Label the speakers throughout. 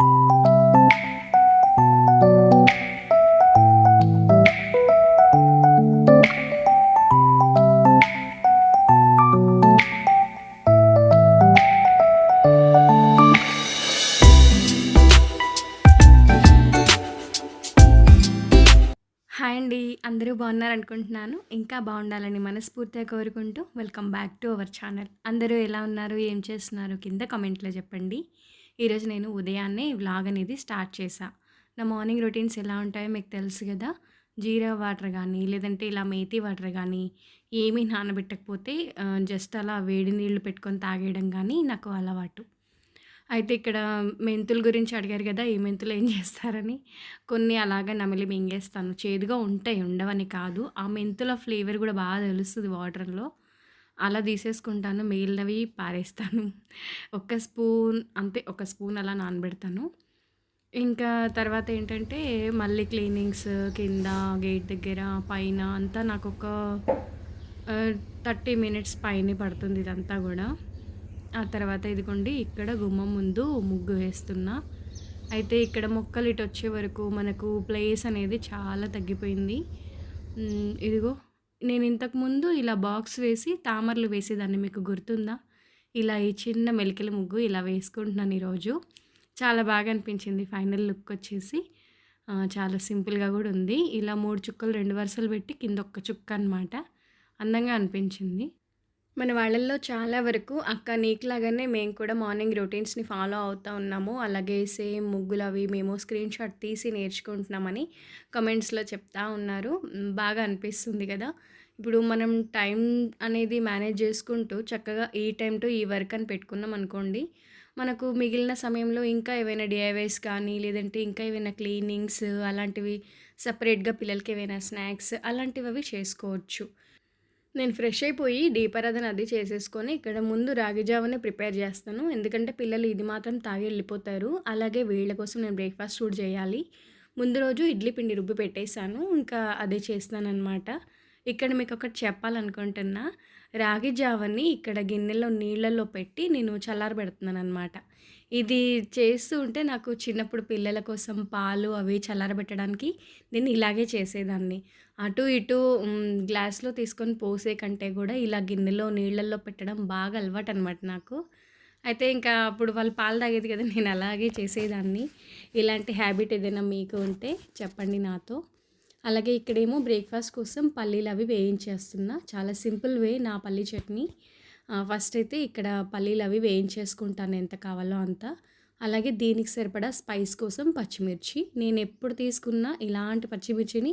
Speaker 1: Hi అండి అందరూ బాగున్నారనుకుంటున్నాను ఇంకా బాగుండాలని మనస్ఫూర్తిగా కోరుకుంటూ welcome back to our channel అందరూ ఎలా ఉన్నారు ఏం చేస్తున్నారు కింద కామెంట్లో చెప్పండి. ఈరోజు నేను ఉదయాన్నే వ్లాగ్ అనేది స్టార్ట్ చేశా. నా మార్నింగ్ రొటీన్స్ ఎలా ఉంటాయో మీకు తెలుసు కదా? జీరా వాటర్ కానీ లేదంటే ఇలా మేతి వాటర్ కానీ ఏమీ నానబెట్టకపోతే జస్ట్ అలా వేడి నీళ్ళు పెట్టుకొని తాగేయడం కానీ నాకు అలవాటు. అయితే ఇక్కడ మెంతుల గురించి అడిగారు కదా ఈ మెంతులు ఏం చేస్తారని. కొన్ని అలాగా నమిలి మింగేస్తాను. చేదుగా ఉంటాయి ఉండవని కాదు. ఆ మెంతుల ఫ్లేవర్ కూడా బాగా తెలుస్తుంది వాటర్లో. అలా తీసేసుకుంటాను మిగిలినవి పారేస్తాను. ఒక స్పూన్ అంతే ఒక స్పూన్ అలా నానబెడతాను. ఇంకా తర్వాత ఏంటంటే మళ్ళీ క్లీనింగ్స్ కింద గేట్ దగ్గర పైన అంతా నాకు ఒక థర్టీ మినిట్స్ పైన పడుతుంది ఇదంతా కూడా. ఆ తర్వాత ఇదిగోండి ఇక్కడ గుమ్మం ముందు ముగ్గు వేస్తున్నా. అయితే ఇక్కడ మొక్కలు ఇటు వచ్చే వరకు మనకు ప్లేస్ అనేది చాలా తగ్గిపోయింది. ఇదిగో నేను ఇంతకుముందు ఇలా బాక్స్ వేసి తామరలు వేసేదాన్ని మీకు గుర్తుందా? ఇలా ఈ చిన్న మెలికల ముగ్గు ఇలా వేసుకుంటున్నాను ఈరోజు. చాలా బాగా అనిపించింది ఫైనల్ లుక్ వచ్చేసి. చాలా సింపుల్గా కూడా ఉంది. ఇలా మూడు చుక్కలు రెండు వరుసలు పెట్టి కింద ఒక్క చుక్క అనమాట అందంగా అనిపించింది. మన వాళ్ళల్లో చాలా వరకు అక్క నీకులాగానే మేము కూడా మార్నింగ్ రొటీన్స్ని ఫాలో అవుతూ ఉన్నాము. అలాగే సేమ్ ముగ్గులు అవి మేము స్క్రీన్ షాట్ తీసి నేర్చుకుంటున్నామని కమెంట్స్లో చెప్తా ఉన్నారు. బాగా అనిపిస్తుంది కదా. ఇప్పుడు మనం టైం అనేది మేనేజ్ చేసుకుంటూ చక్కగా ఈ టైం టు ఈ వర్క్ అని పెట్టుకున్నాం అనుకోండి మనకు మిగిలిన సమయంలో ఇంకా ఏవైనా డిఐవైస్ కానీ లేదంటే ఇంకా ఏవైనా క్లీనింగ్స్ అలాంటివి సపరేట్గా పిల్లలకి ఏవైనా స్నాక్స్ అలాంటివి అవి చేసుకోవచ్చు. నేను ఫ్రెష్ అయిపోయి దీపారాధన అది చేసేసుకొని ఇక్కడ ముందు రాగి జావని ప్రిపేర్ చేస్తాను. ఎందుకంటే పిల్లలు ఇది మాత్రం తాగి వెళ్ళిపోతారు. అలాగే వీళ్ళ కోసం నేను బ్రేక్ఫాస్ట్ షూట్ చేయాలి. ముందు రోజు ఇడ్లీ పిండి రుబ్బి పెట్టేశాను. ఇంకా అదే చేస్తానన్నమాట. ఇక్కడ మీకు ఒకటి చెప్పాలనుకుంటున్నా. రాగి జావని ఇక్కడ గిన్నెలో నీళ్ళల్లో పెట్టి నేను చల్లారబెడుతున్నాను అనమాట ఇది చేస్తూ ఉంటే నాకు చిన్నప్పుడు పిల్లల కోసం పాలు అవి చల్లారబెట్టడానికి నేను ఇలాగే చేసేదాన్ని. అటు ఇటు గ్లాస్లో తీసుకొని పోసే కంటే కూడా ఇలా గిన్నెలో నీళ్ళల్లో పెట్టడం బాగా అలవాటు అనమాట నాకు. అయితే ఇంకా అప్పుడు వాళ్ళు పాలు తాగేది కదా నేను అలాగే చేసేదాన్ని. ఇలాంటి హ్యాబిట్ ఏదైనా మీకు ఉంటే చెప్పండి నాతో. అలాగే ఇక్కడేమో బ్రేక్ఫాస్ట్ కోసం పల్లీలు అవి వేయించేస్తున్నా. చాలా సింపుల్ వే నా పల్లీ చట్నీ. ఫస్ట్ అయితే ఇక్కడ పల్లీలు అవి వేయించేసుకుంటాను ఎంత కావాలో అంత. అలాగే దీనికి సరిపడా స్పైస్ కోసం పచ్చిమిర్చి. నేను ఎప్పుడు తీసుకున్నా ఇలాంటి పచ్చిమిర్చిని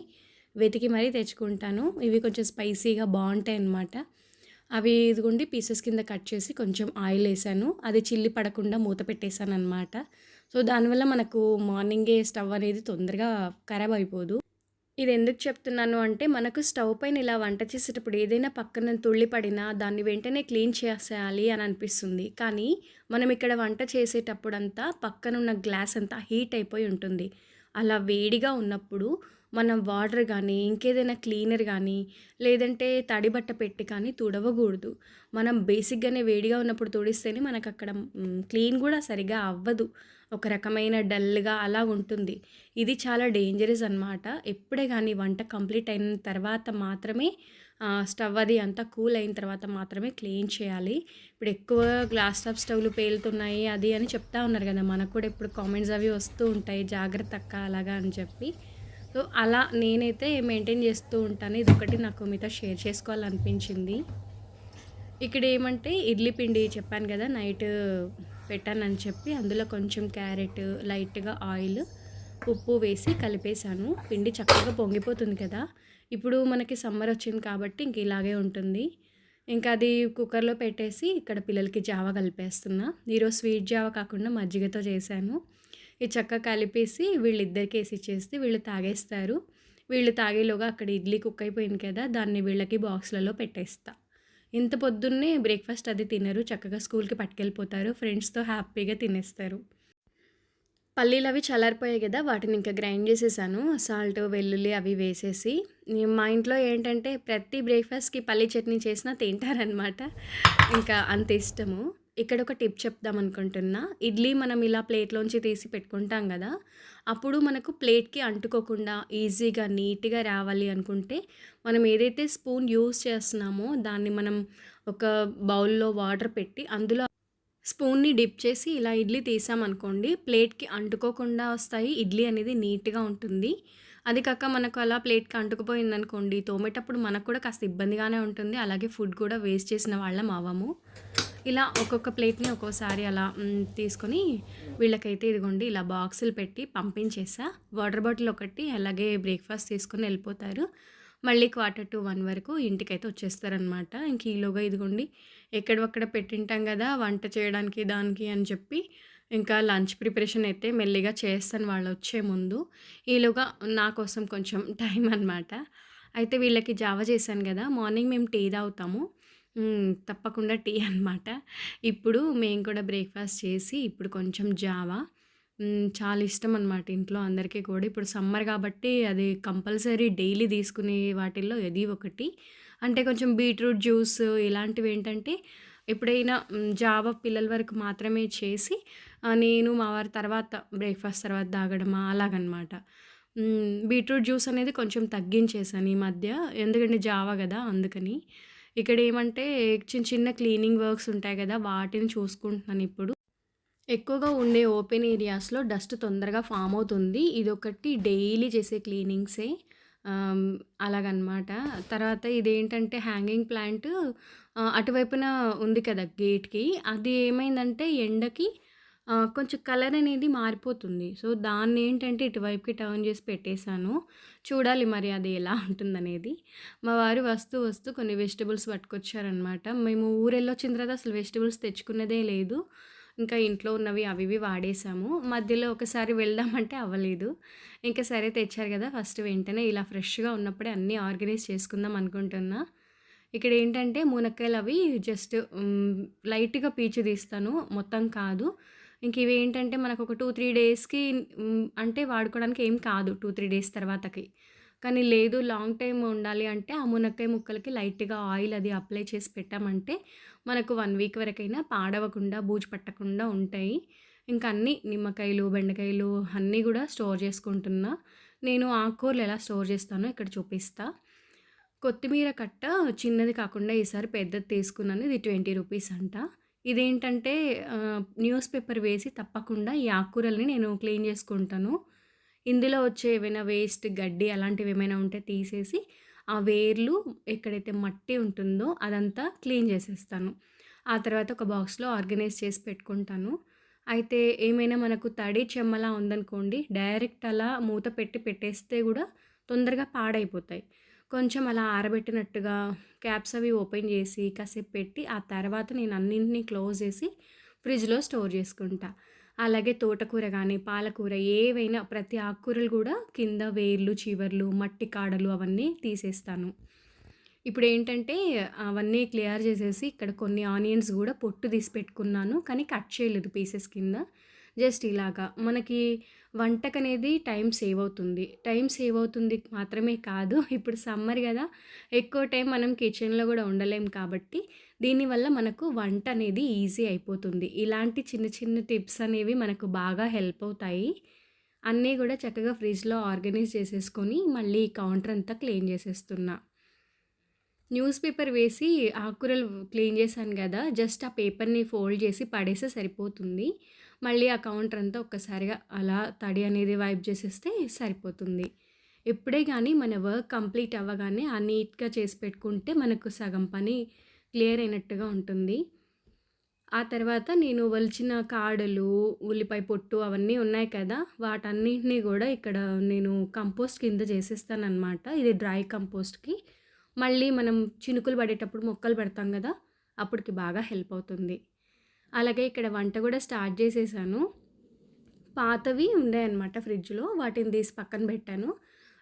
Speaker 1: వెతికి మరీ తెచ్చుకుంటాను. ఇవి కొంచెం స్పైసీగా బాగుంటాయి అన్నమాట. అవి ఇదిగోండి పీసెస్ కింద కట్ చేసి కొంచెం ఆయిల్ వేసాను. అది చిల్లి పడకుండా మూత పెట్టేశాను అనమాట సో దానివల్ల మనకు మార్నింగే స్టవ్ అనేది తొందరగా ఖరాబ్ అయిపోదు. ఇది ఎందుకు చెప్తున్నాను అంటే మనకు స్టవ్ పైన ఇలా వంట చేసేటప్పుడు ఏదైనా పక్కన తుళ్ళి పడినా దాన్ని వెంటనే క్లీన్ చేసేయాలి అని అనిపిస్తుంది. కానీ మనం ఇక్కడ వంట చేసేటప్పుడంతా పక్కన ఉన్న గ్లాస్ అంతా హీట్ అయిపోయి ఉంటుంది. అలా వేడిగా ఉన్నప్పుడు మనం వాటర్ కానీ ఇంకేదైనా క్లీనర్ కానీ లేదంటే తడి బట్ట పెట్టి కానీ తుడవకూడదు. మనం బేసిక్గానే వేడిగా ఉన్నప్పుడు తుడిస్తేనే మనకు అక్కడ క్లీన్ కూడా సరిగా అవ్వదు. ఒక రకమైన డల్గా అలా ఉంటుంది. ఇది చాలా డేంజరస్ అనమాట ఎప్పుడే కానీ వంట కంప్లీట్ అయిన తర్వాత మాత్రమే స్టవ్ అది అంతా కూల్ అయిన తర్వాత మాత్రమే క్లీన్ చేయాలి. ఇప్పుడు ఎక్కువ గ్లాస్ టాప్ స్టవ్లు పేలుతున్నాయి అది అని చెప్తా ఉన్నారు కదా. మనకు కూడా ఇప్పుడు కామెంట్స్ అవి వస్తూ ఉంటాయి జాగ్రత్త అక్క అలాగా అని చెప్పి. సో అలా నేనైతే మెయింటైన్ చేస్తూ ఉంటాను. ఇది ఒకటి నాకు మీతో షేర్ చేసుకోవాలనిపించింది. ఇక్కడ ఏమంటే ఇడ్లీ పిండి చెప్పాను కదా నైట్ పెట్టానని చెప్పి అందులో కొంచెం క్యారెట్ లైట్గా ఆయిల్ ఉప్పు వేసి కలిపేశాను. పిండి చక్కగా పొంగిపోతుంది కదా. ఇప్పుడు మనకి సమ్మర్ వచ్చింది కాబట్టి ఇంక ఇలాగే ఉంటుంది. ఇంకా అది కుక్కర్లో పెట్టేసి ఇక్కడ పిల్లలకి జావ కలిపేస్తున్నా. ఈరోజు స్వీట్ జావ కాకుండా మజ్జిగతో చేశాను. ఈ చక్కగా కలిపేసి వీళ్ళిద్దరికి వేసి చేస్తే వీళ్ళు తాగేస్తారు. వీళ్ళు తాగేలోగా అక్కడ ఇడ్లీ కుక్ అయిపోయింది కదా దాన్ని వీళ్ళకి బాక్స్లలో పెట్టేస్తాను ఇంత పొద్దున్నే బ్రేక్ఫాస్ట్ అది తినరు చక్కగా స్కూల్కి పట్టుకెళ్ళిపోతారు ఫ్రెండ్స్తో హ్యాపీగా తినేస్తారు. పల్లీలు అవి చల్లారిపోయాయి కదా వాటిని ఇంకా గ్రైండ్ చేసేసాను. సాల్ట్ వెల్లుల్లి అవి వేసేసి మా ఇంట్లో ఏంటంటే ప్రతి బ్రేక్ఫాస్ట్కి పల్లీ చట్నీ చేసినా తింటారనమాట ఇంకా అంత ఇష్టము. ఇక్కడ ఒక టిప్ చెప్దాం అనుకుంటున్నా ఇడ్లీ మనం ఇలా ప్లేట్లోంచి తీసి పెట్టుకుంటాం కదా అప్పుడు మనకు ప్లేట్కి అంటుకోకుండా ఈజీగా నీట్గా రావాలి అనుకుంటే మనం ఏదైతే స్పూన్ యూస్ చేస్తున్నామో దాన్ని మనం ఒక బౌల్లో వాటర్ పెట్టి అందులో స్పూన్ని డిప్ చేసి ఇలా ఇడ్లీ తీసామనుకోండి ప్లేట్కి అంటుకోకుండా వస్తాయి. ఇడ్లీ అనేది నీట్గా ఉంటుంది. అది కాక మనకు అలా ప్లేట్కి అంటుకుపోయింది అనుకోండి తోమేటప్పుడు మనకు కూడా కాస్త ఇబ్బందిగానే ఉంటుంది. అలాగే ఫుడ్ కూడా వేస్ట్ చేసిన వాళ్ళం అవ్వము. ఇలా ఒక్కొక్క ప్లేట్ని ఒక్కోసారి అలా తీసుకొని వీళ్ళకైతే ఇదిగోండి ఇలా బాక్సులు పెట్టి పంపించేసా. వాటర్ బాటిల్ ఒకటి అలాగే బ్రేక్ఫాస్ట్ తీసుకొని వెళ్ళిపోతారు. మళ్ళీ క్వార్టర్ టు వన్ వరకు ఇంటికైతే వచ్చేస్తారనమాట ఇంక ఈలోగా ఇదిగోండి ఎక్కడొక్కడ పెట్టింటాం కదా వంట చేయడానికి దానికి అని చెప్పి ఇంకా లంచ్ ప్రిపరేషన్ అయితే మెల్లిగా చేస్తాను వాళ్ళు వచ్చే ముందు. ఈలోగా నా కోసం కొంచెం టైం అనమాట అయితే వీళ్ళకి జావ చేశాను కదా మార్నింగ్ మేము టీ తాగుతాము. తప్పకుండా టీ అనమాట ఇప్పుడు మేము కూడా బ్రేక్ఫాస్ట్ చేసి ఇప్పుడు కొంచెం జావా. చాలా ఇష్టం అనమాట ఇంట్లో అందరికీ కూడా. ఇప్పుడు సమ్మర్ కాబట్టి అది కంపల్సరీ డైలీ తీసుకునే వాటిల్లో ఇది ఒకటి. అంటే కొంచెం బీట్రూట్ జ్యూస్ ఇలాంటివి ఏంటంటే ఎప్పుడైనా జావా పిల్లల వరకు మాత్రమే చేసి నేను మా వారి తర్వాత బ్రేక్ఫాస్ట్ తర్వాత తాగడమా? అలాగనమాట బీట్రూట్ జ్యూస్ అనేది కొంచెం తగ్గించేసాను ఈ మధ్య. ఎందుకంటే జావా కదా అందుకని. ఇక్కడ ఏమంటే చిన్న చిన్న క్లీనింగ్ వర్క్స్ ఉంటాయి కదా వాటిని చూసుకుంటున్నాను ఇప్పుడు. ఎక్కువగా ఉండే ఓపెన్ ఏరియాస్లో డస్ట్ తొందరగా ఫామ్ అవుతుంది. ఇదొకటి డైలీ చేసే క్లీనింగ్సే. అలాగనమాట. తర్వాత ఇదేంటంటే హ్యాంగింగ్ ప్లాంట్ అటువైపున ఉంది కదా గేట్కి. అది ఏమైందంటే ఎండకి కొంచెం కలర్ అనేది మారిపోతుంది. సో దాన్ని ఏంటంటే ఇటువైపుకి టర్న్ చేసి పెట్టేశాను. చూడాలి మరి అది ఎలా ఉంటుందనేది. మా వారు వస్తూ వస్తూ కొన్ని వెజిటబుల్స్ పట్టుకొచ్చారనమాట మేము ఊరెళ్ళొచ్చిన తర్వాత అసలు వెజిటబుల్స్ తెచ్చుకున్నదే లేదు. ఇంకా ఇంట్లో ఉన్నవి అవి ఇవి వాడేసాము మధ్యలో ఒకసారి వెళ్దామంటే అవ్వలేదు. ఇంకా సరే తెచ్చారు కదా ఫస్ట్ వెంటనే ఇలా ఫ్రెష్గా ఉన్నప్పుడే అన్నీ ఆర్గనైజ్ చేసుకుందాం అనుకుంటున్నా. ఇక్కడ ఏంటంటే మునక్కాయలు అవి జస్ట్ లైట్గా పీచు తీస్తాను. మొత్తం కాదు. ఇంక ఇవి ఏంటంటే మనకు ఒక టూ త్రీ డేస్కి అంటే వాడుకోవడానికి ఏం కాదు టూ త్రీ డేస్ తర్వాతకి. కానీ లేదు లాంగ్ టైం ఉండాలి అంటే ఆ మునక్కాయ ముక్కలకి లైట్గా ఆయిల్ అది అప్లై చేసి పెట్టామంటే మనకు వన్ వీక్ వరకైనా పాడవకుండా బూజు పట్టకుండా ఉంటాయి. ఇంకా అన్ని నిమ్మకాయలు బెండకాయలు అన్నీ కూడా స్టోర్ చేసుకుంటున్నా. నేను ఆకుకూరలు ఎలా స్టోర్ చేస్తానో ఇక్కడ చూపిస్తా. కొత్తిమీర కట్ట చిన్నది కాకుండా ఈసారి పెద్దది తీసుకున్నాను ఇది ట్వంటీ రూపీస్ అంట. ఇదేంటంటే న్యూస్ పేపర్ వేసి తప్పకుండా ఈ ఆకుకూరల్ని నేను క్లీన్ చేసుకుంటాను. ఇందులో వచ్చే ఏమైనా వేస్ట్ గడ్డి అలాంటివి ఏమైనా ఉంటే తీసేసి ఆ వేర్లు ఎక్కడైతే మట్టి ఉంటుందో అదంతా క్లీన్ చేసేస్తాను. ఆ తర్వాత ఒక బాక్స్లో ఆర్గనైజ్ చేసి పెట్టుకుంటాను. అయితే ఏమైనా మనకు తడి చెమ్మలా ఉందనుకోండి డైరెక్ట్ అలా మూత పెట్టి పెట్టేస్తే కూడా తొందరగా పాడైపోతాయి. కొంచెం అలా ఆరబెట్టినట్టుగా క్యాప్స్ అవి ఓపెన్ చేసి కాసేపు పెట్టి ఆ తర్వాత నేను అన్నింటినీ క్లోజ్ చేసి ఫ్రిడ్జ్లో స్టోర్ చేసుకుంటా. అలాగే తోటకూర కానీ పాలకూర ఏవైనా ప్రతి ఆకుకూరలు కూడా కింద వేర్లు చివర్లు మట్టి కాడలు అవన్నీ తీసేస్తాను. ఇప్పుడు ఏంటంటే అవన్నీ క్లియర్ చేసేసి ఇక్కడ కొన్ని ఆనియన్స్ కూడా పొట్టు తీసి పెట్టుకున్నాను కానీ కట్ చేయలేదు పీసెస్ కింద. జస్ట్ ఇలాగా మనకి వంటకు అనేది టైం సేవ్ అవుతుంది టైం సేవ్ అవుతుంది మాత్రమే కాదు ఇప్పుడు సమ్మర్ కదా ఎక్కువ టైం మనం కిచెన్లో కూడా ఉండలేం కాబట్టి దీనివల్ల మనకు వంట అనేది ఈజీ అయిపోతుంది. ఇలాంటి చిన్న చిన్న టిప్స్ అనేవి మనకు బాగా హెల్ప్ అవుతాయి. అన్నీ కూడా చక్కగా ఫ్రిడ్జ్లో ఆర్గనైజ్ చేసేసుకొని మళ్ళీ కౌంటర్ అంతా క్లీన్ చేసేస్తున్నా. న్యూస్ పేపర్ వేసి ఆకుకూరలు క్లీన్ చేశాను కదా జస్ట్ ఆ పేపర్ని ఫోల్డ్ చేసి పడేస్తే సరిపోతుంది. మళ్ళీ ఆ కౌంటర్ అంతా ఒక్కసారిగా అలా తడి అనేది వైప్ చేసేస్తే సరిపోతుంది. ఎప్పుడే కానీ మన వర్క్ కంప్లీట్ అవ్వగానే ఆ నీట్గా చేసి పెట్టుకుంటే మనకు సగం పని క్లియర్ అయినట్టుగా ఉంటుంది. ఆ తర్వాత నేను వలిచిన కాడలు ఉల్లిపాయ పొట్టు అవన్నీ ఉన్నాయి కదా వాటన్నింటినీ కూడా ఇక్కడ నేను కంపోస్ట్ కింద చేసేస్తానమాట ఇది డ్రై కంపోస్ట్కి. మళ్ళీ మనం చినుకులు పడేటప్పుడు మొక్కలు పెడతాం కదా అప్పటికి బాగా హెల్ప్ అవుతుంది. అలాగే ఇక్కడ వంట కూడా స్టార్ట్ చేసేసాను. పాతవి ఉన్నాయన్నమాట ఫ్రిడ్జ్లో. వాటిని తీసి పక్కన పెట్టాను.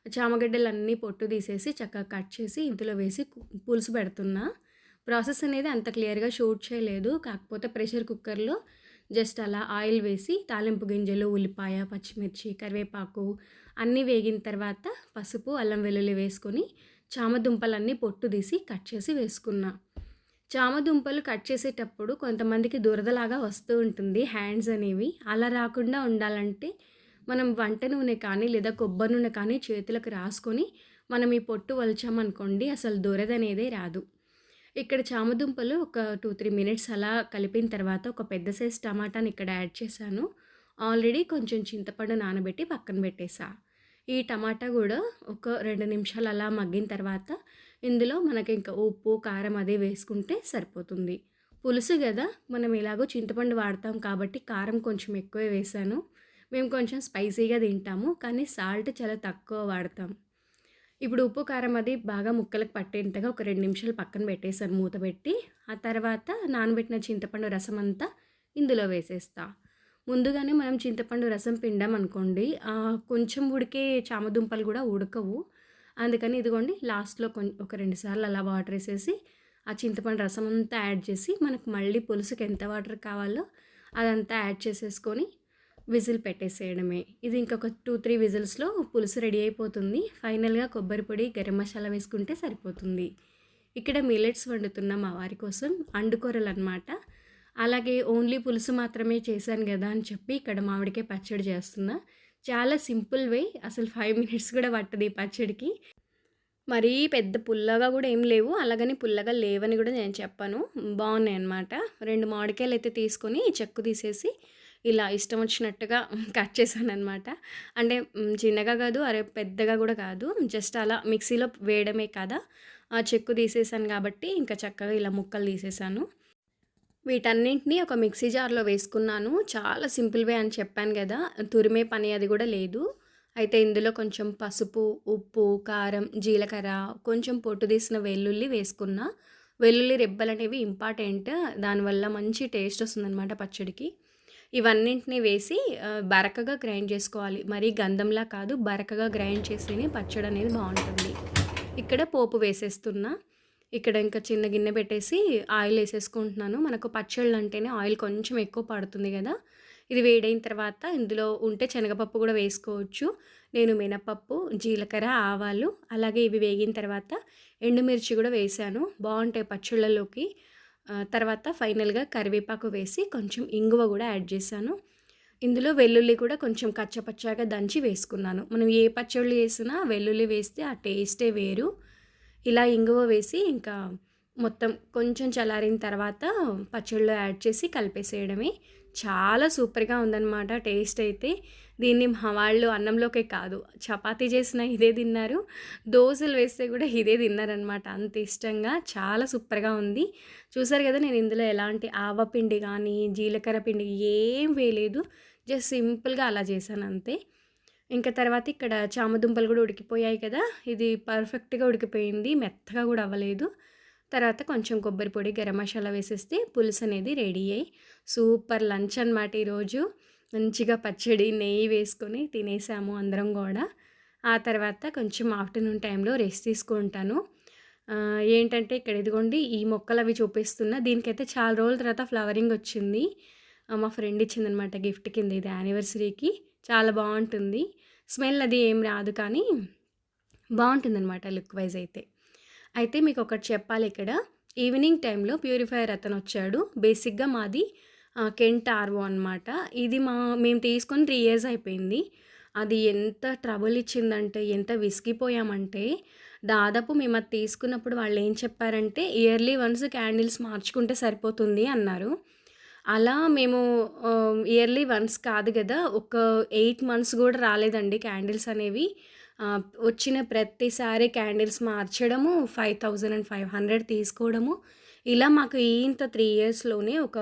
Speaker 1: చామగడ్డలు అన్నీ పొట్టు తీసేసి చక్కగా కట్ చేసి ఇందులో వేసి పులుసు పెడుతున్నా. ప్రాసెస్ అనేది అంత క్లియర్గా షూట్ చేయలేదు. కాకపోతే ప్రెషర్ కుక్కర్లో జస్ట్ అలా ఆయిల్ వేసి తాలింపు గింజలు ఉల్లిపాయ పచ్చిమిర్చి కరివేపాకు అన్నీ వేగిన తర్వాత పసుపు అల్లం వెల్లుల్లి వేసుకొని చామదుంపలన్నీ పొట్టు తీసి కట్ చేసి వేసుకున్నా. చామదుంపలు కట్ చేసేటప్పుడు కొంతమందికి దురదలాగా వస్తూ ఉంటుంది హ్యాండ్స్ అనేవి. అలా రాకుండా ఉండాలంటే మనం వంట నూనె కానీ, లేదా కొబ్బరి నూనె కానీ చేతులకు రాసుకొని మనం ఈ పొట్టు వలిచామనుకోండి అసలు దురదనేదే రాదు. ఇక్కడ చామదుంపలు ఒక 2, 3 మినిట్స్ అలా కలిపిన తర్వాత ఒక పెద్ద సైజ్ టమాటాని ఇక్కడ యాడ్ చేశాను. ఆల్రెడీ కొంచెం చింతపండు నానబెట్టి పక్కన పెట్టేసా. ఈ టమాటా కూడా ఒక రెండు నిమిషాలు అలా మగ్గిన తర్వాత ఇందులో మనకి ఇంకా ఉప్పు, కారం అదే వేసుకుంటే సరిపోతుంది. పులుసు కదా మనం ఇలాగో చింతపండు వాడతాం కాబట్టి కారం కొంచెం ఎక్కువే వేశాను. మేము కొంచెం స్పైసీగా తింటాము. కానీ సాల్ట్ చాలా తక్కువ వాడతాం. ఇప్పుడు ఉప్పు, కారం అది బాగా ముక్కలకు పట్టేంతగా ఒక రెండు నిమిషాలు పక్కన పెట్టేసాను మూత పెట్టి. ఆ తర్వాత నానబెట్టిన చింతపండు రసం అంతా ఇందులో వేసేస్తా. ముందుగానే మనం చింతపండు రసం పిండాం అనుకోండి కొంచెం ఉడికే చామదుంపలు కూడా ఉడకవు. అందుకని ఇదిగోండి లాస్ట్‌లో కొంచెం ఒక రెండు సార్లు అలా వాటర్ వేసేసి ఆ చింతపండు రసం అంతా యాడ్ చేసి మనకు మళ్ళీ పులుసుకి ఎంత వాటర్ కావాలో అదంతా యాడ్ చేసేసుకొని విజిల్ పెట్టేసేయడమే. ఇది ఇంకొక 2, 3 విజిల్స్‌లో పులుసు రెడీ అయిపోతుంది. ఫైనల్‌గా కొబ్బరి పొడి, గరం మసాలా వేసుకుంటే సరిపోతుంది. ఇక్కడ మిల్లెట్స్ వండుతున్న మా వారి కోసం. అండుకూరలనమాట. అలాగే ఓన్లీ పులుసు మాత్రమే చేశాను కదా అని చెప్పి ఇక్కడ మామిడికాయ పచ్చడి చేస్తున్నా. చాలా సింపుల్ వే. అసలు ఫైవ్ మినిట్స్ కూడా పట్టదు ఈ పచ్చడికి. మరీ పెద్ద పుల్లగా కూడా ఏం లేవు. అలాగని పుల్లగా లేవని కూడా నేను చెప్పాను బాగున్నాయి అనమాట రెండు మామిడికాయలు అయితే తీసుకొని చెక్కు తీసేసి ఇలా ఇష్టం వచ్చినట్టుగా కట్ చేశాననమాట. అంటే చిన్నగా కాదు, అరే పెద్దగా కూడా కాదు. జస్ట్ అలా మిక్సీలో వేయడమే కదా! ఆ చెక్కు తీసేసాను కాబట్టి ఇంకా చక్కగా ఇలా ముక్కలు తీసేసాను. వీటన్నింటిని ఒక మిక్సీ జార్‌లో వేసుకున్నాను. చాలా సింపుల్ వే అని చెప్పాను కదా తురిమే పని అది కూడా లేదు. అయితే ఇందులో కొంచెం పసుపు, ఉప్పు, కారం, జీలకర్ర, కొంచెం పొట్టు తీసిన వెల్లుల్లి వేసుకున్న వెల్లుల్లి రెబ్బలనేవి ఇంపార్టెంట్. దానివల్ల మంచి టేస్ట్ వస్తుందన్నమాట పచ్చడికి. ఇవన్నింటిని వేసి బరకగా గ్రైండ్ చేసుకోవాలి. మరీ గంధంలా కాదు బరకగా గ్రైండ్ చేస్తేనే పచ్చడి అనేది బాగుంటుంది ఇక్కడ పోపు వేసేస్తున్నా. ఇక్కడ ఇంకా చిన్న గిన్నె పెట్టేసి ఆయిల్ వేసేసుకుంటున్నాను మనకు పచ్చళ్ళు అంటేనే ఆయిల్ కొంచెం ఎక్కువ పడుతుంది కదా ఇది వేడైన తర్వాత ఇందులో ఉంటే శనగపప్పు కూడా వేసుకోవచ్చు. నేను మినపప్పు, జీలకర్ర, ఆవాలు అలాగే ఇవి వేగిన తర్వాత ఎండుమిర్చి కూడా వేశాను. బాగుంటాయి పచ్చళ్ళలోకి. తర్వాత ఫైనల్‌గా కరివేపాకు వేసి కొంచెం ఇంగువ కూడా యాడ్ చేశాను. ఇందులో వెల్లుల్లి కూడా కొంచెం కచ్చపచ్చాగా దంచి వేసుకున్నాను. మనం ఏ పచ్చళ్ళు వేసినా వెల్లుల్లి వేస్తే ఆ టేస్టే వేరు. ఇలా ఇంగువ వేసి ఇంకా మొత్తం కొంచెం చల్లారిన తర్వాత పచ్చళ్ళు యాడ్ చేసి కలిపేసేయడమే. చాలా సూపర్‌గా ఉందన్నమాట టేస్ట్ అయితే. దీన్ని మా వాళ్ళు అన్నంలోకే కాదు చపాతీ చేసిన ఇదే తిన్నారు. దోశలు వేస్తే కూడా ఇదే తిన్నారనమాట. అంత ఇష్టంగా చాలా సూపర్‌గా ఉంది. చూసారు కదా నేను ఇందులో ఎలాంటి ఆవపిండి కానీ జీలకర్ర పిండి ఏం వేయలేదు. జస్ట్ సింపుల్‌గా అలా చేశాను అంతే. ఇంకా తర్వాత ఇక్కడ చామదుంపలు కూడా ఉడికిపోయాయి కదా! ఇది పర్ఫెక్ట్‌గా ఉడికిపోయింది. మెత్తగా కూడా అవ్వలేదు. తర్వాత కొంచెం కొబ్బరి పొడి, గరం మసాలా వేసేస్తే పులుసు అనేది రెడీ అయ్యి సూపర్ లంచ్ అనమాట ఈరోజు. మంచిగా పచ్చడి, నెయ్యి వేసుకొని తినేసాము అందరం కూడా ఆ తర్వాత కొంచెం ఆఫ్టర్‌నూన్ టైంలో రెస్ట్ తీసుకుంటాను. ఏంటంటే ఇక్కడ ఇదిగోండి ఈ మొక్కలు అవి చూపిస్తున్నా. దీనికైతే చాలా రోజుల తర్వాత ఫ్లవరింగ్ వచ్చింది. మా ఫ్రెండ్ ఇచ్చిందనమాట గిఫ్ట్ కింద ఇది యానివర్సరీకి. చాలా బాగుంటుంది స్మెల్ అది ఏం రాదు కానీ బావుంటుందనమాట లుక్ వైజ్ అయితే. అయితే మీకు ఒకటి చెప్పాలి ఇక్కడ. ఈవినింగ్ టైంలో ప్యూరిఫైయర్ అతను వచ్చాడు బేసిక్‌గా మాది కెంట్ ఆర్‌ఓ అనమాట. ఇది మా మేము తీసుకొని త్రీ ఇయర్స్ అయిపోయింది. అది ఎంత ట్రబుల్ ఇచ్చిందంటే, ఎంత విసిగిపోయామంటే, దాదాపు మేము అది తీసుకున్నప్పుడు వాళ్ళు ఏం చెప్పారంటే, ఇయర్లీ వన్స్ క్యాండిల్స్ మార్చుకుంటే సరిపోతుంది అన్నారు. అలా మేము ఇయర్లీ వన్స్ కాదు కదా ఒక ఎయిట్ మంత్స్ కూడా రాలేదండి క్యాండిల్స్ అనేవి. వచ్చిన ప్రతిసారి క్యాండిల్స్ మార్చడము, 5500 తీసుకోవడము. ఇలా మాకు ఇంత త్రీ ఇయర్స్‌లోనే ఒక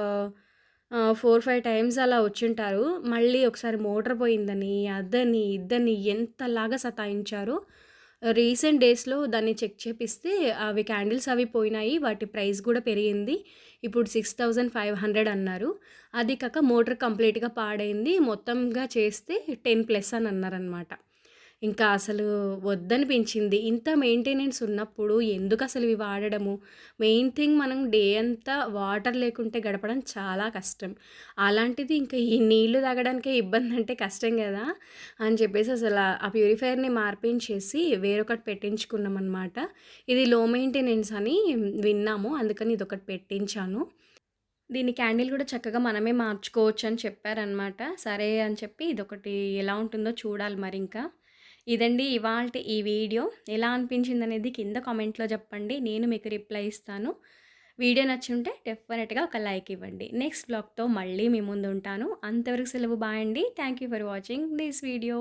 Speaker 1: ఫోర్ ఫైవ్ టైమ్స్ అలా వచ్చింటారు మళ్ళీ ఒకసారి మోటార్ పోయిందని, అదని, ఇద్దని ఎంతలాగా సతాయించారు రీసెంట్ డేస్‌లో దాన్ని చెక్ చేపిస్తే అవి క్యాండిల్స్ అవి పోయినాయి. వాటి ప్రైస్ కూడా పెరిగింది. ఇప్పుడు 6500 అన్నారు. అది కాక మోటార్ కంప్లీట్‌గా పాడైంది. మొత్తంగా చేస్తే 10 ప్లస్ అని అన్నారనమాట. ఇంకా అసలు వద్దనిపించింది. ఇంత మెయింటెనెన్స్ ఉన్నప్పుడు ఎందుకు అసలు ఇవి వాడడము? మెయిన్ థింగ్ మనం డే అంతా వాటర్ లేకుంటే గడపడం చాలా కష్టం. అలాంటిది ఇంకా ఈ నీళ్ళు తాగడానికే ఇబ్బందంటే కష్టం కదా అని చెప్పేసి అసలు ఆ ప్యూరిఫైయర్‌ని మార్పించేసి వేరొకటి పెట్టించుకున్నాం అనమాట ఇది లో మెయింటెనెన్స్ అని విన్నాము. అందుకని ఇదొకటి పెట్టించాను. దీని క్యాండిల్ కూడా చక్కగా మనమే మార్చుకోవచ్చు అని చెప్పారనమాట. సరే అని చెప్పి ఇదొకటి ఎలా ఉంటుందో చూడాలి మరి ఇంకా ఇదండి ఇవాళ ఈ వీడియో. ఎలా అనిపించింది అనేది కింద కామెంట్‌లో చెప్పండి. నేను మీకు రిప్లై ఇస్తాను. వీడియో నచ్చుంటే డెఫినెట్‌గా ఒక లైక్ ఇవ్వండి. నెక్స్ట్ బ్లాగ్తో మళ్ళీ మీ ముందుంటాను. అంతవరకు సెలవు బాయ్ అండి. You for watching this video.